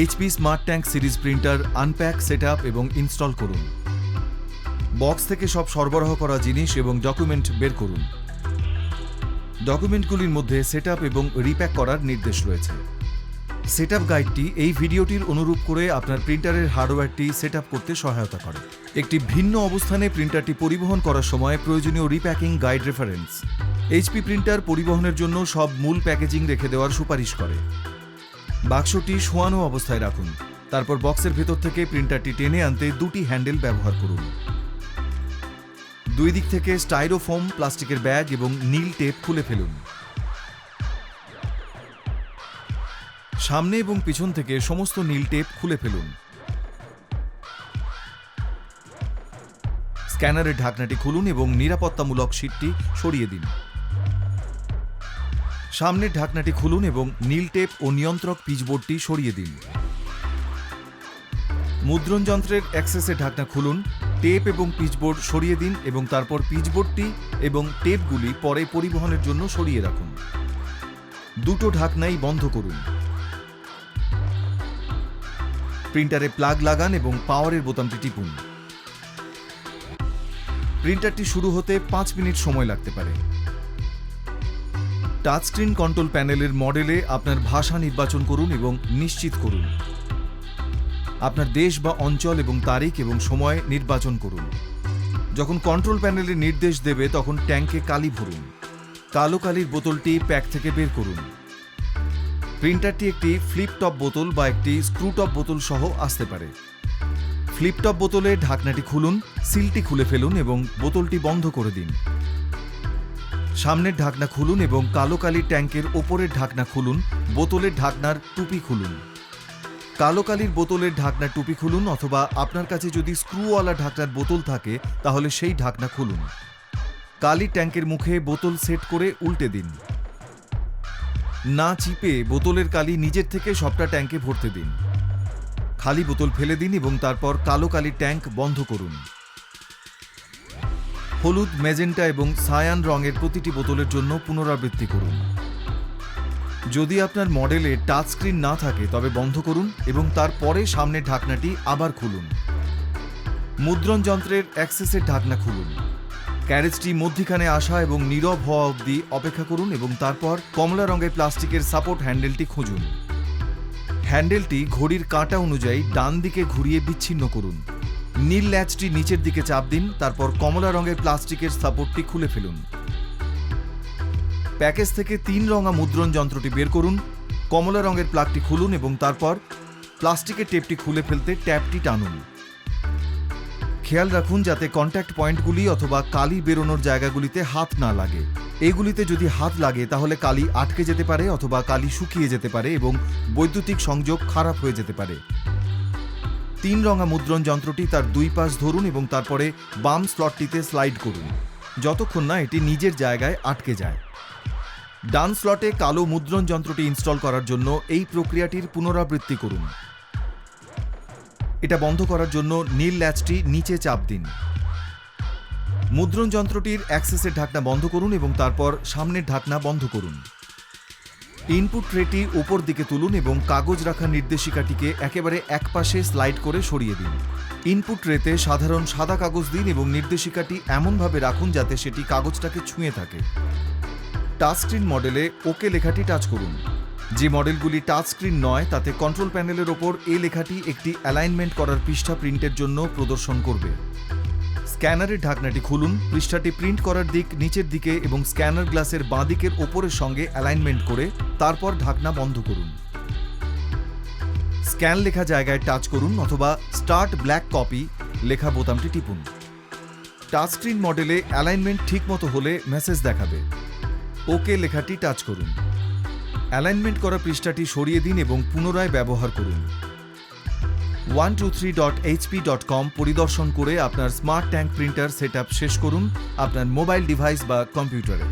HP smart tank series printer unpack set এবং install করুন। Box থেকে সব সরবরাহ করা জিনিস এবং ডকুমেন্ট বের করুন। ডকুমেন্টগুলির মধ্যে সেট এবং রিপ্যাক করার নির্দেশ রয়েছে। সেট গাইডটি এই ভিডিওটির অনুরূপ করে আপনার প্রিন্টারের হার্ডওয়্যারটি সেট করতে সহায়তা করে। একটি ভিন্ন অবস্থানে প্রিন্টারটি পরিবহন করার সময় প্রয়োজনীয় repacking guide reference HP printer পরিবহনের জন্য সব মূল প্যাকেজিং রেখে দেওয়ার সুপারিশ করে। বাক্সটি শোয়ানো অবস্থায় রাখুন। তারপর বক্সের ভেতর থেকে প্রিন্টারটি টেনে আনতে দুটি হ্যান্ডেল ব্যবহার করুন। দুই দিক থেকে স্টাইরোফোম, প্লাস্টিকের ব্যাগ এবং নীল টেপ খুলে ফেলুন। সামনে এবং পিছন থেকে সমস্ত নীল টেপ খুলে ফেলুন। স্ক্যানারের ঢাকনাটি খুলুন এবং নিরাপত্তামূলক শীটটি সরিয়ে দিন। সামনের ঢাকনাটি খুলুন এবং নীল টেপ ও নিয়ন্ত্রক পিচবোর্ডটি সরিয়ে দিন। মুদ্রণ যন্ত্রের অ্যাক্সেসের ঢাকনা খুলুন, টেপ এবং পিচবোর্ড সরিয়ে দিন এবং তারপর পিচবোর্ডটি এবং টেপগুলি পরে পরিবহনের জন্য সরিয়ে রাখুন। দুটো ঢাকনাই বন্ধ করুন। প্রিন্টারে প্লাগ লাগান এবং পাওয়ারের বোতামটি টিপুন। প্রিন্টারটি শুরু হতে পাঁচ মিনিট সময় লাগতে পারে। টাচস্ক্রিন কন্ট্রোল প্যানেলের মডেলে আপনার ভাষা নির্বাচন করুন এবং নিশ্চিত করুন। আপনার দেশ বা অঞ্চল এবং তারিখ এবং সময় নির্বাচন করুন। যখন কন্ট্রোল প্যানেলে নির্দেশ দেবে, তখন ট্যাঙ্কে কালি ভরুন। কালো কালির বোতলটি প্যাক থেকে বের করুন। প্রিন্টারটি একটি ফ্লিপ টপ বোতল বা একটি স্ক্রুটপ বোতল সহ আসতে পারে। ফ্লিপটপ বোতলে ঢাকনাটি খুলুন, সিলটি খুলে ফেলুন এবং বোতলটি বন্ধ করে দিন। সামনের ঢাকনা খুলুন এবং কালো কালির ট্যাঙ্কের ওপরের ঢাকনা খুলুন, বোতলের ঢাকনার টুপি খুলুন। কালো কালির বোতলের ঢাকনা টুপি খুলুন অথবা আপনার কাছে যদি স্ক্রুওয়ালা ঢাকনার বোতল থাকে, তাহলে সেই ঢাকনা খুলুন। কালি ট্যাঙ্কের মুখে বোতল সেট করে উল্টে দিন। না চিপে বোতলের কালি নিজের থেকে সবটা ট্যাঙ্কে ভরতে দিন। খালি বোতল ফেলে দিন এবং তারপর কালো কালি ট্যাঙ্ক বন্ধ করুন। হলুদ মেজেন্টা এবং সায়ান রঙের প্রতিটি বোতলের জন্য পুনরাবৃত্তি করুন। যদি আপনার মডেলে টাচ স্ক্রিন না থাকে, তবে বন্ধ করুন এবং তারপরে সামনের ঢাকনাটি আবার খুলুন। মুদ্রণ যন্ত্রের অ্যাক্সেসের ঢাকনা খুলুন। ক্যারেজটি মধ্যিখানে আসা এবং নীরব হওয়া অবধি অপেক্ষা করুন এবং তারপর কমলা রঙের প্লাস্টিকের সাপোর্ট হ্যান্ডেলটি খুঁজুন। হ্যান্ডেলটি ঘড়ির কাঁটা অনুযায়ী ডান দিকে ঘুরিয়ে বিচ্ছিন্ন করুন। নীল ল্যাচটি নিচের দিকে চাপ দিন, তারপর কমলা রঙের প্লাস্টিকের সাপোর্টটি খুলে ফেলুন। প্যাকেজ থেকে তিন রঙা মুদ্রণ যন্ত্রটি বের করুন, কমলা রঙের প্লাগটি খুলুন এবং তারপর প্লাস্টিকের টেপটি খুলে ফেলতে ট্যাপটি টানুন। খেয়াল রাখুন যাতে কন্ট্যাক্ট পয়েন্টগুলি অথবা কালি বেরোনোর জায়গাগুলিতে হাত না লাগে। এগুলিতে যদি হাত লাগে, তাহলে কালি আটকে যেতে পারে অথবা কালি শুকিয়ে যেতে পারে এবং বৈদ্যুতিক সংযোগ খারাপ হয়ে যেতে পারে। তিন রঙা মুদ্রণ যন্ত্রটি তার দুই পাশ ধরুন এবং তারপরে বাম স্লটটিতে স্লাইড করুন। যতক্ষণ না এটি নিজের জায়গায় আটকে যায়। ডান স্লটে কালো মুদ্রণ যন্ত্রটি ইনস্টল করার জন্য এই প্রক্রিয়াটির পুনরাবৃত্তি করুন। এটা বন্ধ করার জন্য নীল ল্যাচটি নিচে চাপ দিন। মুদ্রণ যন্ত্রটির অ্যাক্সেসের ঢাকনা বন্ধ করুন এবং তারপর সামনের ঢাকনা বন্ধ করুন। ইনপুট ট্রেটি উপর দিকে তুলুন এবং কাগজ রাখার নির্দেশিকাটিকে একেবারে একপাশে স্লাইড করে সরিয়ে দিন। ইনপুট ট্রেতে সাধারণ সাদা কাগজ দিন এবং নির্দেশিকাটি এমনভাবে রাখুন যাতে সেটি কাগজটাকে ছুঁয়ে থাকে। টাচস্ক্রিন মডেলে ওকে লেখাটি টাচ করুন। যে মডেলগুলি টাচ স্ক্রিন নয়, তাতে কন্ট্রোল প্যানেলের ওপর এ লেখাটি একটি অ্যালাইনমেন্ট করার পৃষ্ঠা প্রিন্টের জন্য প্রদর্শন করবে। স্ক্যানারের ঢাকনাটি খুলুন, পৃষ্ঠাটি প্রিন্ট করার দিক নিচের দিকে এবং স্ক্যানার গ্লাসের বাঁ দিকের ওপরের সঙ্গে অ্যালাইনমেন্ট করে তারপর ঢাকনা বন্ধ করুন। স্ক্যান লেখা জায়গায় টাচ করুন অথবা স্টার্ট ব্ল্যাক কপি লেখা বোতামটি টিপুন। টাচ স্ক্রিন মডেলে অ্যালাইনমেন্ট ঠিকমতো হলে মেসেজ দেখাবে। ওকে লেখাটি টাচ করুন। অ্যালাইনমেন্ট করা পৃষ্ঠাটি সরিয়ে দিন এবং পুনরায় ব্যবহার করুন। One two three dot HP dot com পরিদর্শন করে আপনার স্মার্ট ট্যাঙ্ক প্রিন্টার সেট শেষ করুন, আপনার মোবাইল ডিভাইস বা কম্পিউটারে